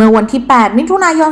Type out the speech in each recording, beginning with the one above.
มื่อวันที่ 8 มิถุนายน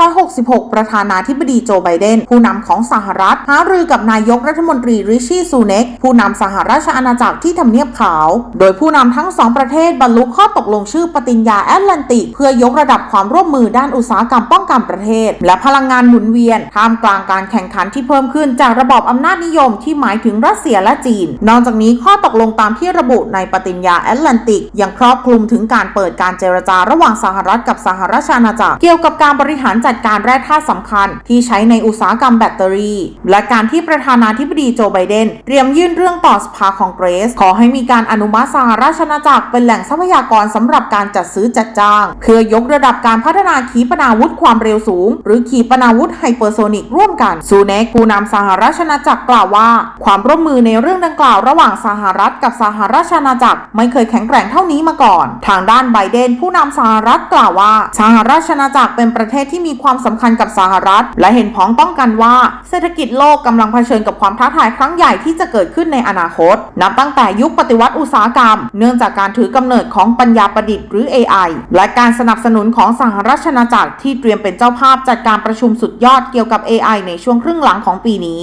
2566 ประธานาธิบดีโจไบเดน ผู้นำของสหรัฐหารือกับนายกรัฐมนตรีริชี่ซูเน็ก ผู้นำสหราชอาณาจักรที่ทำเนียบขาว โดยผู้นำทั้งสองประเทศบรรลุข้อตกลงชื่อปฏิญญาแอตแลนติก เพื่อยกระดับความร่วมมือด้านอุตสาหกรรมป้องกันประเทศ และพลังงานหมุนเวียน ท่ามกลางการแข่งขันที่เพิ่มขึ้นจากระบอบอำนาจนิยมที่หมายถึงรัสเซียและจีน นอกจากนี้ข้อตกลงตามที่ระบุในปฏิญญาแอตแลนติก ยังครอบคลุมถึงการเปิดการเจรจาระหว่างสหรัฐกับสหราชอาณาจักร เกี่ยวกับการบริหารจัดการแร่ธาตุสำคัญ ที่ใช้ในอุตสาหกรรมแบตเตอรี่ และการที่ประธานาธิบดีโจไบเดนเตรียมยื่นเรื่องต่อสภาคองเกรส ขอให้มีการอนุมัติสหราชอาณาจักรเป็นแหล่งทรัพยากรสำหรับการจัดซื้อจัดจ้าง เพื่อยกระดับการพัฒนาขีปนาวุธความเร็วสูง หรือขีปนาวุธไฮเปอร์โซนิกร่วมกันซูเนกผู้นำสหราชอาณาจักรกล่าวว่า ความร่วมมือในเรื่องดังกล่าวระหว่างสหรัฐกับสหราชอาณาจักร ไม่เคยแข็งแกร่งเท่านี้มาก่อน ทางด้านไบเดนผู้นำสหรัฐกล่าวว่าสหราชอาณาจักรเป็นประเทศที่มีความสำคัญกับสหรัฐ และเห็นพ้องต้องกันว่า เศรษฐกิจโลกกำลังเผชิญกับความท้าทายครั้งใหญ่ที่จะเกิดขึ้นในอนาคต นับตั้งแต่ยุคปฏิวัติอุตสาหกรรม เนื่องจากการถือกำเนิดของปัญญาประดิษฐ์หรือ AI และการสนับสนุนของสหราชอาณาจักรที่เตรียมเป็นเจ้าภาพจัดการประชุมสุดยอดเกี่ยวกับ AI ในช่วงครึ่งหลังของปีนี้